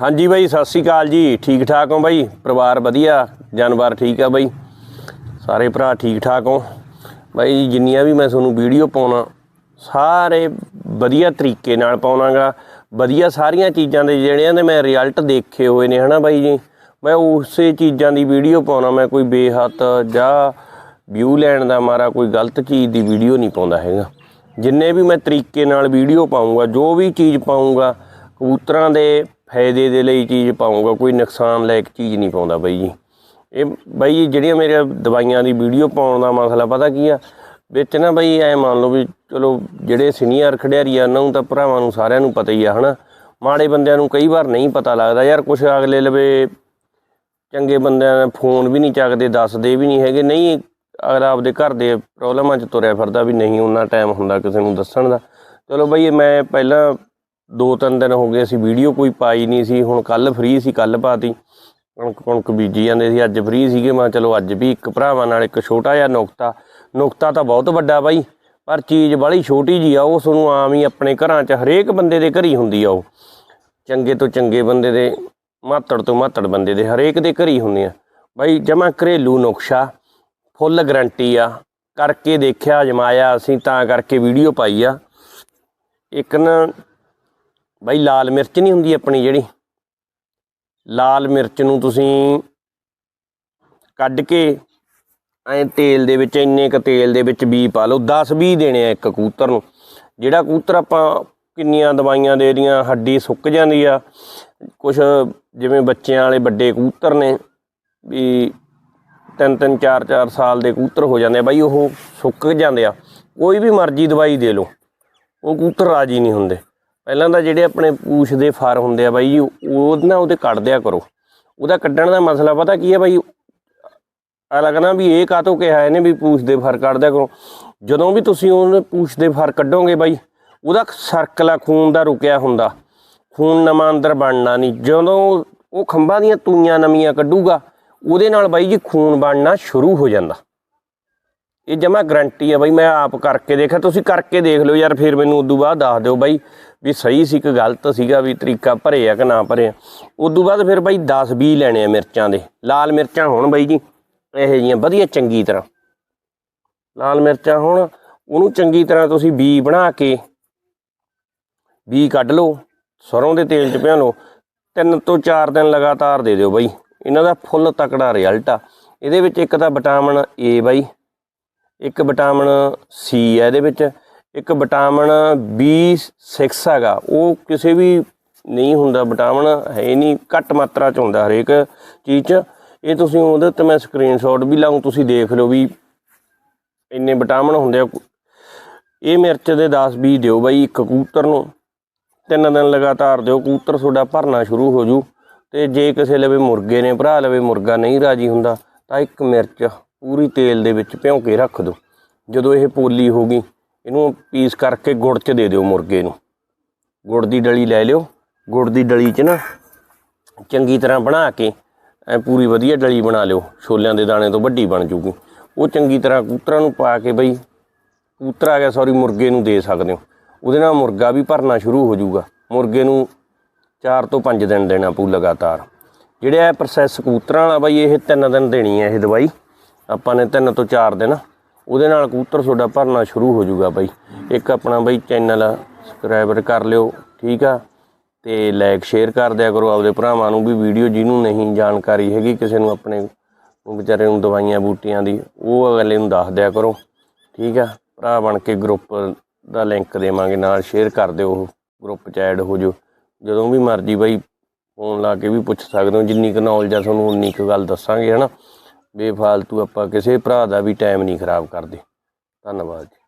ਹਾਂਜੀ ਬਾਈ, ਸਤਿ ਸ੍ਰੀ ਅਕਾਲ ਜੀ। ਠੀਕ ਠਾਕ ਹੋ ਬਾਈ? ਪਰਿਵਾਰ ਵਧੀਆ? ਜਾਨਵਰ ਠੀਕ ਆ ਬਾਈ? ਸਾਰੇ ਭਰਾ ਠੀਕ ਠਾਕ ਹੋ? ਬਾਈ, ਜਿੰਨੀਆਂ ਵੀ ਮੈਂ ਤੁਹਾਨੂੰ ਵੀਡੀਓ ਪਾਉਣਾ, ਸਾਰੇ ਵਧੀਆ ਤਰੀਕੇ ਨਾਲ ਪਾਉਣਾਗਾ। ਵਧੀਆ ਸਾਰੀਆਂ ਚੀਜ਼ਾਂ ਦੇ ਜਿਹੜਿਆਂ ਦੇ ਮੈਂ ਰਿਜ਼ਲਟ ਦੇਖੇ ਹੋਏ ਨੇ, ਹਨਾ ਬਾਈ ਜੀ? ਮੈਂ ਉਸੇ ਚੀਜ਼ਾਂ ਦੀ ਵੀਡੀਓ ਪਾਉਣਾ, ਮੈਂ ਕੋਈ ਬੇਹੱਤ ਜਾਂ ਵਿਊ ਲੈਣ ਦਾ ਮਾਰਾ ਕੋਈ ਗਲਤ ਚੀਜ਼ ਦੀ ਵੀਡੀਓ ਨਹੀਂ ਪਾਉਂਦਾ ਹੈਗਾ। ਜਿੰਨੇ ਵੀ ਮੈਂ ਤਰੀਕੇ ਨਾਲ ਵੀਡੀਓ ਪਾਉਂਗਾ ਜੋ ਵੀ ਚੀਜ਼ ਪਾਉਂਗਾ ਕਬੂਤਰਾਂ ਦੇ ਫਾਇਦੇ ਦੇ ਲਈ ਚੀਜ਼ ਪਾਉਂਗਾ, ਕੋਈ ਨੁਕਸਾਨ ਲਾਇਕ ਚੀਜ਼ ਨਹੀਂ ਪਾਉਂਦਾ ਬਾਈ ਜੀ। ਇਹ ਬਾਈ ਜੀ, ਜਿਹੜੀਆਂ ਮੇਰੇ ਦਵਾਈਆਂ ਦੀ ਵੀਡੀਓ ਪਾਉਣ ਦਾ ਮਸਲਾ ਪਤਾ ਕੀ ਆ? ਵਿੱਚ ਨਾ ਬਾਈ ਐ ਮੰਨ ਲਓ ਵੀ ਚਲੋ ਜਿਹੜੇ ਸੀਨੀਅਰ ਖਿਡਾਰੀ ਆ, ਉਹਨਾਂ ਨੂੰ ਤਾਂ ਭਰਾਵਾਂ ਨੂੰ ਸਾਰਿਆਂ ਨੂੰ ਪਤਾ ਹੀ ਆ, ਹਨਾ? ਮਾੜੇ ਬੰਦਿਆਂ ਨੂੰ ਕਈ ਵਾਰ ਨਹੀਂ ਪਤਾ ਲੱਗਦਾ ਯਾਰ, ਕੁਛ ਅਗਲੇ ਲਵੇ, ਚੰਗੇ ਬੰਦਿਆਂ ਨੇ ਫੋਨ ਵੀ ਨਹੀਂ ਚੱਕਦੇ, ਦੱਸਦੇ ਵੀ ਨਹੀਂ ਹੈਗੇ। ਨਹੀਂ ਅਗਲਾ ਆਪਦੇ ਘਰ ਦੇ ਪ੍ਰੋਬਲਮਾਂ 'ਚ ਤੁਰਿਆ ਫਿਰਦਾ ਵੀ ਨਹੀਂ ਉਹਨਾਂ ਟਾਈਮ ਹੁੰਦਾ ਕਿਸੇ ਨੂੰ ਦੱਸਣ ਦਾ। ਚਲੋ ਬਈ ਮੈਂ ਪਹਿਲਾਂ ਦੋ ਤਿੰਨ ਦਿਨ ਹੋ ਗਏ ਅਸੀਂ ਵੀਡੀਓ ਕੋਈ ਪਾਈ ਨਹੀਂ ਸੀ, ਹੁਣ ਕੱਲ ਫ੍ਰੀ ਸੀ ਕੱਲ ਪਾਤੀ। ਕਣਕ ਕਣਕ ਬੀਜੀ ਜਾਂਦੇ ਸੀ, ਅੱਜ ਫ੍ਰੀ ਸੀਗੇ, ਮੈਂ ਕਿਹਾ ਚਲੋ ਅੱਜ ਵੀ ਇੱਕ ਭਰਾਵਾਂ ਨਾਲ ਇੱਕ ਛੋਟਾ ਜਿਹਾ ਨੁਕਤਾ। ਨੁਕਤਾ ਤਾਂ ਬਹੁਤ ਵੱਡਾ ਬਾਈ, ਪਰ ਚੀਜ਼ ਬੜੀ ਛੋਟੀ ਜੀ ਆ ਉਹ ਤੁਹਾਨੂੰ ਆਮ ਹੀ ਆਪਣੇ ਘਰਾਂ 'ਚ ਹਰੇਕ ਬੰਦੇ ਦੇ ਘਰ ਹੀ ਹੁੰਦੀ ਆ ਉਹ। ਚੰਗੇ ਤੋਂ ਚੰਗੇ ਬੰਦੇ ਦੇ, ਮਾਤੜ ਤੋਂ ਮਾਤੜ ਬੰਦੇ ਦੇ ਹਰੇਕ ਦੇ ਘਰੀ ਹੀ ਹੁੰਦੇ ਆ। ਬਾਈ, ਜਮਾ ਘਰੇਲੂ ਨੁਕਸ਼ਾ, ਫੁੱਲ ਗਰੰਟੀ ਆ, ਕਰਕੇ ਦੇਖਿਆ ਜਮਾਇਆ ਅਸੀਂ ਤਾਂ ਕਰਕੇ ਵੀਡੀਓ ਪਾਈ ਆ। ਇੱਕ ਨਾ ਬਾਈ ਲਾਲ ਮਿਰਚ ਨਹੀਂ ਹੁੰਦੀ ਆਪਣੀ ਜਿਹੜੀ। ਲਾਲ ਮਿਰਚ ਨੂੰ ਤੁਸੀਂ ਕੱਢ ਕੇ ਐ ਤੇਲ ਦੇ ਵਿੱਚ, ਇੰਨੇ ਕ ਤੇਲ ਦੇ ਵਿੱਚ ਬੀ ਪਾ ਲਓ। 10 20 ਦੇਣੇ ਆ ਇੱਕ ਕਬੂਤਰ ਨੂੰ। ਜਿਹੜਾ ਕਬੂਤਰ ਆਪਾਂ ਕਿੰਨੀਆਂ ਦਵਾਈਆਂ ਦੇ ਦੀਆਂ, ਹੱਡੀ ਸੁੱਕ ਜਾਂਦੀ ਆ। ਕੁਝ ਜਿਵੇਂ ਬੱਚਿਆਂ ਵਾਲੇ ਵੱਡੇ ਕਬੂਤਰ ਨੇ, ਵੀ ਤਿੰਨ ਤਿੰਨ, ਚਾਰ ਚਾਰ ਸਾਲ ਦੇ ਕਬੂਤਰ ਹੋ ਜਾਂਦੇ ਆ। ਬਾਈ ਉਹ ਸੁੱਕ ਜਾਂਦੇ ਆ। ਕੋਈ ਵੀ ਮਰਜ਼ੀ ਦਵਾਈ ਦੇ ਲਓ। ਉਹ ਕਬੂਤਰ ਰਾਜੀ ਨਹੀਂ ਹੁੰਦੇ। ਪਹਿਲਾਂ ਤਾਂ ਜਿਹੜੇ ਆਪਣੇ ਪੂਛ ਦੇ ਫਰ ਹੁੰਦੇ ਆ ਬਾਈ ਜੀ, ਉਹ ਨਾ ਉਹਦੇ ਕੱਢ ਦਿਆ ਕਰੋ। ਉਹਦਾ ਕੱਢਣ ਦਾ ਮਸਲਾ ਪਤਾ ਕੀ ਹੈ ਬਾਈ? ਆ ਲੱਗਣਾ ਵੀ ਇਹ ਕਾਤੋਂ ਕਿਹਾ ਇਹਨੇ ਵੀ ਪੂਛ ਦੇ ਫਰ ਕੱਢ ਦਿਆ ਕਰੋ। ਜਦੋਂ ਵੀ ਤੁਸੀਂ ਉਹ ਪੂਛ ਦੇ ਫਰ ਕੱਢੋਗੇ ਬਾਈ, ਉਹਦਾ ਸਰਕਲ ਆ ਖੂਨ ਦਾ ਰੁਕਿਆ ਹੁੰਦਾ। ਖੂਨ ਨਵਾਂ ਅੰਦਰ ਬਣਨਾ ਨਹੀਂ। ਜਦੋਂ ਉਹ ਖੰਭਾਂ ਦੀਆਂ ਤੂਈਆਂ ਨਵੀਆਂ ਕੱਢੂਗਾ, ਉਹਦੇ ਨਾਲ ਬਾਈ ਜੀ ਖੂਨ ਬਣਨਾ ਸ਼ੁਰੂ ਹੋ ਜਾਂਦਾ। ਇਹ ਜਮਾ ਗਰੰਟੀ ਆ ਬਾਈ ਮੈਂ ਆਪ ਕਰਕੇ ਦੇਖਿਆ ਤੁਸੀਂ ਕਰਕੇ ਦੇਖ ਲਿਓ ਯਾਰ, ਫਿਰ ਮੈਨੂੰ ਉਦੋਂ ਬਾਅਦ ਦੱਸ ਦਿਓ ਬਾਈ ਵੀ ਸਹੀ ਸੀ ਕਿ ਗਲਤ ਸੀਗਾ, ਵੀ ਤਰੀਕਾ ਭਰੇ ਆ ਕਿ ਨਾ ਭਰੇ ਆ ਉਦੋਂ ਬਾਅਦ ਫਿਰ ਬਾਈ 10 20 ਲੈਣੇ ਆ ਮਿਰਚਾਂ ਦੇ। ਲਾਲ ਮਿਰਚਾਂ ਹੋਣ ਬਾਈ ਜੀ, ਇਹੋ ਜੀਆਂ ਵਧੀਆ ਚੰਗੀ ਤਰ੍ਹਾਂ। ਲਾਲ ਮਿਰਚਾਂ ਹੋਣ, ਉਹਨੂੰ ਚੰਗੀ ਤਰ੍ਹਾਂ ਤੁਸੀਂ ਬੀ ਬਣਾ ਕੇ, ਬੀ ਕੱਢ ਲਓ, ਸਰੋਂ ਦੇ ਤੇਲ 'ਚ ਭਿਓ ਲਓ। ਤਿੰਨ ਤੋਂ ਚਾਰ ਦਿਨ ਲਗਾਤਾਰ ਦੇ ਦਿਓ ਬਾਈ। ਇਹਨਾਂ ਦਾ ਫੁੱਲ ਤਕੜਾ ਰਿਜ਼ਲਟ ਆ। ਇਹਦੇ ਵਿੱਚ ਇੱਕ ਤਾਂ ਵਿਟਾਮਿਨ ਏ ਬਾਈ ਇੱਕ ਵਿਟਾਮਿਨ ਸੀ ਹੈ ਇਹਦੇ ਵਿੱਚ, ਇੱਕ ਵਿਟਾਮਿਨ B6 ਹੈਗਾ। ਉਹ ਕਿਸੇ ਵੀ ਨਹੀਂ ਹੁੰਦਾ, ਵਿਟਾਮਿਨ ਹੈ ਨਹੀਂ, ਘੱਟ ਮਾਤਰਾ ਚ ਹੁੰਦਾ ਹਰੇਕ ਚੀਜ਼ ਚ। ਇਹ ਤੁਸੀਂ ਉਹਦੇ ਉੱਤੇ ਮੈਂ ਸਕਰੀਨਸ਼ਾਟ ਵੀ ਲਾਉਂ ਤੁਸੀਂ ਦੇਖ ਲਓ ਵੀ ਇੰਨੇ ਵਿਟਾਮਿਨ ਹੁੰਦੇ ਆ। ਇਹ ਮਿਰਚ ਦੇ 10 20 ਦਿਓ ਬਾਈ, ਇੱਕ ਕਬੂਤਰ ਨੂੰ। ਤਿੰਨ ਦਿਨ ਲਗਾਤਾਰ ਦਿਓ, ਕਬੂਤਰ ਤੁਹਾਡਾ ਭਰਨਾ ਸ਼ੁਰੂ ਹੋ ਜੂ। ਤੇ ਜੇ ਕਿਸੇ ਲਵੇ ਮੁਰਗੇ ਨੇ, ਭਰਾ ਲਵੇ ਮੁਰਗਾ ਨਹੀਂ ਰਾਜੀ ਹੁੰਦਾ, ਤਾਂ ਇੱਕ ਮਿਰਚ। ਪੂਰੀ ਤੇਲ ਦੇ ਵਿੱਚ ਭਿਉਂ ਕੇ ਰੱਖ ਦਿਓ। ਜਦੋਂ ਇਹ ਪੋਲੀ ਹੋ ਗਈ, ਇਹਨੂੰ ਪੀਸ ਕਰਕੇ ਗੁੜ 'ਚ ਦੇ ਦਿਓ ਮੁਰਗੇ ਨੂੰ। ਗੁੜ ਦੀ ਡਲੀ ਲੈ ਲਿਓ। ਗੁੜ ਦੀ ਡਲੀ 'ਚ ਨਾ ਚੰਗੀ ਤਰ੍ਹਾਂ ਬਣਾ ਕੇ, ਐ ਪੂਰੀ ਵਧੀਆ ਡਲੀ ਬਣਾ ਲਿਓ। ਛੋਲਿਆਂ ਦੇ ਦਾਣੇ ਤੋਂ ਵੱਡੀ ਬਣ ਜੂਗੀ। ਉਹ ਚੰਗੀ ਤਰ੍ਹਾਂ ਕਬੂਤਰਾਂ ਨੂੰ ਪਾ ਕੇ ਬਈ, ਕੂਤਰਾ ਗਿਆ ਸੌਰੀ ਮੁਰਗੇ ਨੂੰ ਦੇ ਸਕਦੇ ਹੋ। ਉਹਦੇ ਨਾਲ ਮੁਰਗਾ ਵੀ ਭਰਨਾ ਸ਼ੁਰੂ ਹੋ ਜਾਊਗਾ ਮੁਰਗੇ ਨੂੰ 4 ਤੋਂ 5 ਦਿਨ ਦੇਣਾ ਪਊ ਲਗਾਤਾਰ। ਜਿਹੜੇ ਇਹ ਪ੍ਰੋਸੈਸ ਕਬੂਤਰਾਂ ਵਾਲਾ ਬਈ, ਇਹ 3 ਦਿਨ ਦੇਣੀ ਹੈ ਇਹ ਦਵਾਈ। ਆਪਾਂ ਨੇ ਤਿੰਨ ਤੋਂ ਚਾਰ ਦਿਨ। ਉਹਦੇ ਨਾਲ ਕਬੂਤਰ ਤੁਹਾਡਾ ਭਰਨਾ ਸ਼ੁਰੂ ਹੋ ਜਾਊਗਾ ਬਾਈ। ਇੱਕ ਆਪਣਾ ਬਾਈ ਚੈਨਲ ਸਬਸਕ੍ਰਾਈਬਰ ਕਰ ਲਿਓ, ਠੀਕ ਆ? ਤੇ ਲਾਈਕ ਸ਼ੇਅਰ ਕਰ ਦਿਆ ਕਰੋ ਆਪਦੇ ਭਰਾਵਾਂ ਨੂੰ ਵੀ ਵੀਡੀਓ ਜਿਹਨੂੰ ਨਹੀਂ ਜਾਣਕਾਰੀ ਹੈਗੀ ਕਿਸੇ ਨੂੰ ਆਪਣੇ ਨੂੰ ਵਿਚਾਰੇ ਨੂੰ ਦਵਾਈਆਂ ਬੂਟੀਆਂ ਦੀ, ਉਹ ਅਗਲੇ ਨੂੰ ਦੱਸ ਦਿਆ ਕਰੋ, ਠੀਕ ਆ? ਭਰਾ ਬਣ ਕੇ ਗਰੁੱਪ ਦਾ ਲਿੰਕ ਦੇਵਾਂਗੇ, ਨਾਲ ਸ਼ੇਅਰ ਕਰ ਦਿਓ ਉਹ ਗਰੁੱਪ 'ਚ ਐਡ ਹੋ ਜਾਓ। ਜਦੋਂ ਵੀ ਮਰਜ਼ੀ ਬਾਈ ਫੋਨ ਲਾ ਕੇ ਵੀ ਪੁੱਛ ਸਕਦੇ ਹੋ, ਜਿੰਨੀ ਕੁ ਨੌਲੇਜ ਆ ਤੁਹਾਨੂੰ, ਉਨੀ ਕੁ ਗੱਲ ਦੱਸਾਂਗੇ, ਹਨਾ? ਬੇਫਾਲਤੂ ਆਪਾਂ ਕਿਸੇ ਭਰਾ ਦਾ ਵੀ ਟਾਈਮ ਨਹੀਂ ਖਰਾਬ ਕਰਦੇ। ਧੰਨਵਾਦ ਜੀ।